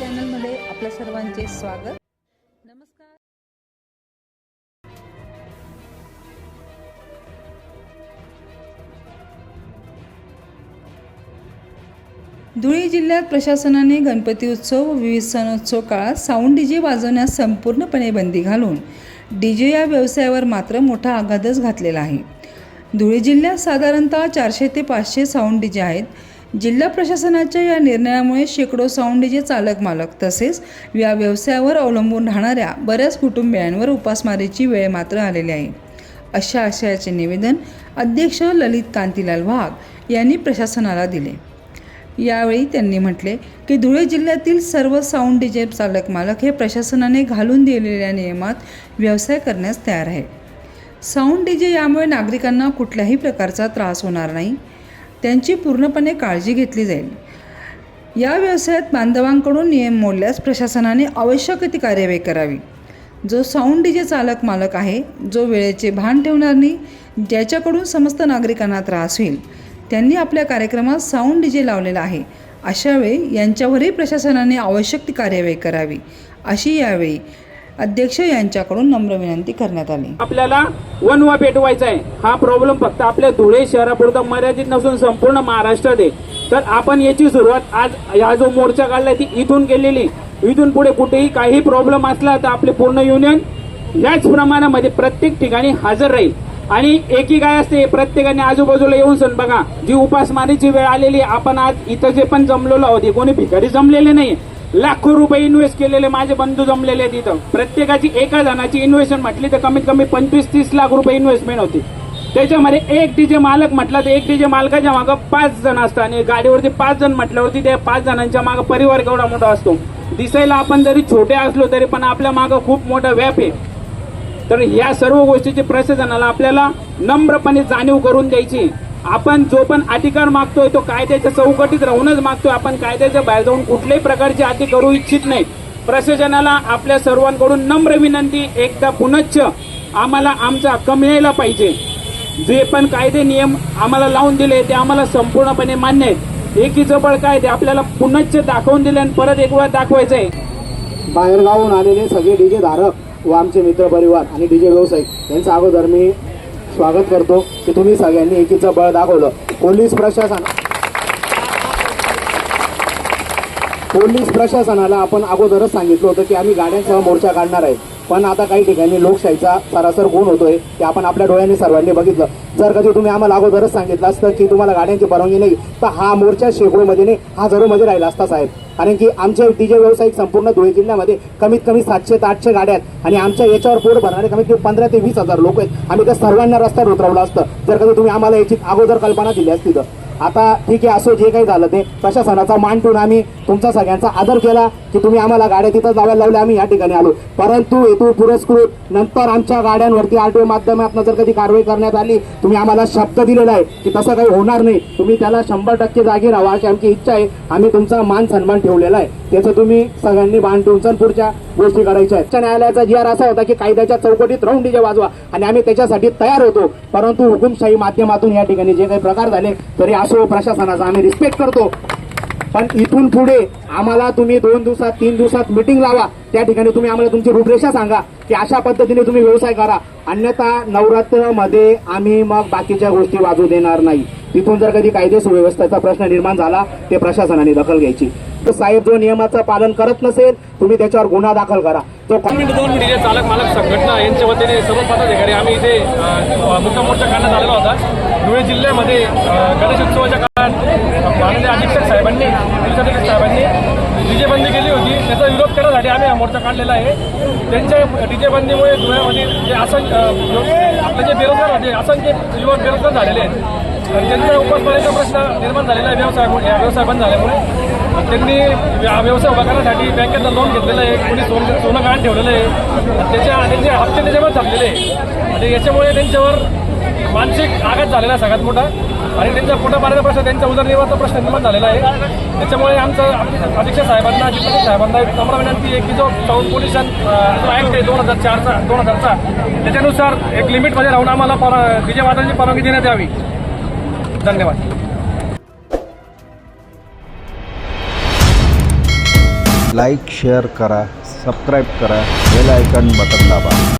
चॅनलमध्ये आपल्या सर्वांचे स्वागत. नमस्कार. धुळे जिल्ह्यात प्रशासनाने गणपती उत्सव व विविध सणोत्सव काळात साऊंड डीजे वाजवण्यास संपूर्णपणे बंदी घालून डीजे या व्यवसायावर मात्र मोठा आघातच घातलेला आहे. धुळे जिल्ह्यात साधारणतः चारशे ते पाचशे साऊंड डीजे आहेत. जिल्हा प्रशासनाच्या या निर्णयामुळे शेकडो साऊंड डीजे चालक मालक तसेच या व्यवसायावर अवलंबून राहणाऱ्या बऱ्याच कुटुंबियांवर उपासमारीची वेळ मात्र आलेली आहे. अशा आशयाचे निवेदन अध्यक्ष ललित कांतीलाल वाघ यांनी प्रशासनाला दिले. यावेळी त्यांनी म्हटले की धुळे जिल्ह्यातील सर्व साऊंड डीजे चालक मालक हे प्रशासनाने घालून दिलेल्या नियमात व्यवसाय करण्यास तयार आहे साऊंड डीजे यामुळे नागरिकांना कुठल्याही प्रकारचा त्रास होणार नाही. त्यांची पूर्णपणे काळजी घेतली जाईल. या व्यवसायात बांधवांकडून नियम मोडल्यास प्रशासनाने आवश्यक ती कार्यवाही करावी. जो साऊंड डीजे चालक मालक आहे जो वेळेचे भान ठेवणार नाही ज्याच्याकडून समस्त नागरिकांना त्रास होईल त्यांनी आपल्या कार्यक्रमात साऊंड डीजे लावलेला आहे. अशावेळी यांच्यावरही प्रशासनाने आवश्यक ती कार्यवाही करावी. अशी यावेळी अध्यक्ष यांच्याकडून नम्र विनंती करण्यात आली. आपल्याला वन वा पेटवायचा आहे. हा प्रॉब्लेम फक्त आपल्या धुळे शहरापुरता मर्यादित नसून संपूर्ण महाराष्ट्रात आहे. तर आपण याची सुरुवात आज हा जो मोर्चा काढलाय ती इथून केलेली. इथून पुढे कुठेही काही प्रॉब्लेम असला तर आपले पूर्ण युनियन याच प्रमाणामध्ये प्रत्येक ठिकाणी हजर राहील. आणि एकी काय असते प्रत्येकाने आजूबाजूला येऊन सण बघा. जी उपासमारीची वेळ आलेली आहे, आपण आज इथं जे पण जमलेलो आहोत कोणी भिकारी जमलेले नाही लाखो रुपये इन्व्हेस्ट केलेले माझे बंधू जमलेले आहेत इथं. प्रत्येकाची एका जणाची इन्व्हेस्टमेंट म्हटली तर कमीत कमी पंचवीस तीस लाख रुपये इन्व्हेस्टमेंट होती. त्याच्यामध्ये एक डीजे मालक म्हटला तर एक डीजे मालकाच्या मागं पाच जण असतात आणि गाडीवरती पाच जण म्हटल्यावरती त्या पाच जणांच्या मागं परिवार केवढा मोठा असतो. दिसायला आपण जरी छोटे असलो तरी पण आपल्या मागं खूप मोठा व्याप आहे. तर या सर्व गोष्टीची प्रशासनाला आपल्याला नम्रपणे जाणीव करून द्यायची. आपण जो पण अधिकार मागतोय तो कायद्याच्या चौकटीत राहूनच मागतोय. आपण कायद्याच्या बाहेर जाऊन कुठल्याही प्रकारची अटी करू इच्छित नाही. प्रशासनाला आपल्या सर्वांकडून नम्र विनंती एकदा पुनश्च आम्हाला आमचा हक्क मिळायला पाहिजे. जे पण कायदे नियम आम्हाला लावून दिले ते आम्हाला संपूर्णपणे मान्य आहेत. एकीचं बळ काय ते आपल्याला पुनश्च दाखवून दिले आणि परत एक वेळा दाखवायचं आहे. बाहेरगावून आलेले सगळे डीजे धारक व आमचे मित्र परिवार आणि डीजे व्यावसायिक यांचा अगोदर मी स्वागत करतो की तुम्ही सगळ्यांनी एकीचं बळ दाखवलं. पोलीस प्रशासन. पोलीस प्रशासनाला आपण अगोदरच सांगितलं होतं की आम्ही गाड्यांसह मोर्चा काढणार आहे. पण आता काही ठिकाणी लोकशाहीचा सरासर गुण होतोय ते आपण आपल्या डोळ्यांनी सर्वांनी बघितलं. जर कधी तुम्ही आम्हाला अगोदरच सांगितलं असतं की तुम्हाला गाड्यांची परवानगी नाही तर हा मोर्चा शेकडोमध्ये नाही हा हजारोमध्ये राहिला असता साहेब. कारण की आमचे डीजे व्यावसायिक संपूर्ण धुळे जिल्ह्यामध्ये कमीत कमी सातशे ते आठशे गाड्या आहेत. आणि आमच्या याच्यावर पोट भरणारे कमीत कमी पंधरा ते वीस हजार लोक आहेत. आम्ही त्या सर्वांना रस्त्यावर उतरवलं असतं. जर कधी तुम्ही आम्हाला याची अगोदर कल्पना दिली असती तर. आता ठीक आहे असो जे काही झालं ते प्रशासनाचा मान ठेवून आम्ही तुमचा सगळ्यांचा आदर केला की तुम्ही आम्हाला गाड्या तिथं लावायला लावल्या आम्ही या ठिकाणी आलो. परंतु हेतू पुरस्कृत नंतर आमच्या गाड्यांवरती आरटीओ माध्यमातून जर कधी कारवाई करण्यात आली तुम्ही आम्हाला शब्द दिलेला आहे की तसं काही होणार नाही. तुम्ही त्याला शंभर टक्के जागी राहा अशी आमची इच्छा आहे. आम्ही तुमचा मान सन्मान ठेवलेला आहे. त्याचं तुम्ही सगळ्यांनी मान ठेवून पुढच्या गोष्टी करायच्या आहेत. न्यायालयाचा जी आर असा होता की कायद्याच्या चौकटीत राहून डीजे वाजवा आणि आम्ही त्याच्यासाठी तयार होतो. परंतु हुकुमशाही माध्यमातून या ठिकाणी जे काही प्रकार झाले तरी असो प्रशासनाचा आम्ही रिस्पेक्ट करतो. पण इथून पुढे आम्हाला तुम्ही दोन दिवसात तीन दिवसात मिटिंग लावा. त्या ठिकाणी तुम्ही आम्हाला तुमची रूपरेषा सांगा. की अशा पद्धतीने तुम्ही व्यवसाय करा. अन्यथा नवरात्रमध्ये आम्ही मग बाकीच्या गोष्टी वाजू देणार नाही. तिथून जर कधी कायदे सुव्यवस्थेचा प्रश्न निर्माण झाला ते प्रशासनाने दखल घ्यायची. तर साहेब जो नियमाचं पालन करत नसेल तुम्ही त्याच्यावर गुन्हा दाखल करा. तो दोन मिनिट दोन मिनिट. चालक मालक संघटना यांच्या वतीने सर्व पदाधिकारी आम्ही इथे अ, मोर्चा काढण्यात आलेला होता. धुळे जिल्ह्यामध्ये गणेशोत्सवाच्या काळात माननीय अधीक्षक साहेबांनी जिल्हाधिकारी साहेबांनी डीजे बंदी केली होती त्याचा विरोध करण्यासाठी आम्ही हा मोर्चा काढलेला आहे. त्यांच्या डीजे बंदीमुळे धुळ्यामध्ये जे असंख्य आपले जे बेरोजगार होते असंख्य युवक बेरोजगार झालेले आहेत. त्यांच्या त्यांचा उपासमारीचा प्रश्न निर्माण झालेला आहे व्यवसाय व्यवसाय बंद झाल्यामुळे. त्यांनी व्या- व्यवसाय उभा करण्यासाठी बँकेतनं लोन घेतलेलं आहे कोणी सोनं सोनं गहाण ठेवलेलं आहे. त्याच्या त्यांचे हप्ते त्याच्यावर थांबलेले आहे. आणि याच्यामुळे त्यांच्यावर मानसिक आघात झालेला आहे सगळ्यात मोठा. आणि त्यांचा पोटा पाण्याचा प्रश्न त्यांचा उदरनिर्वाहाचा प्रश्न निर्माण झालेला आहे. त्याच्यामुळे आमचं अध्यक्ष साहेबांना जिल्हाधिकारी साहेबांना एक नम्र विनंती आहे की जो टाऊन पोल्युशन जो ॲक्ट आहे दोन हजार चारचा दोन हजारचा त्याच्यानुसार एक लिमिटमध्ये राहून आम्हाला पर विजयवादांची परवानगी देण्यात यावी. धन्यवाद. लाईक शेअर करा सबस्क्राईब करा बेल आयकन बटन दाबा.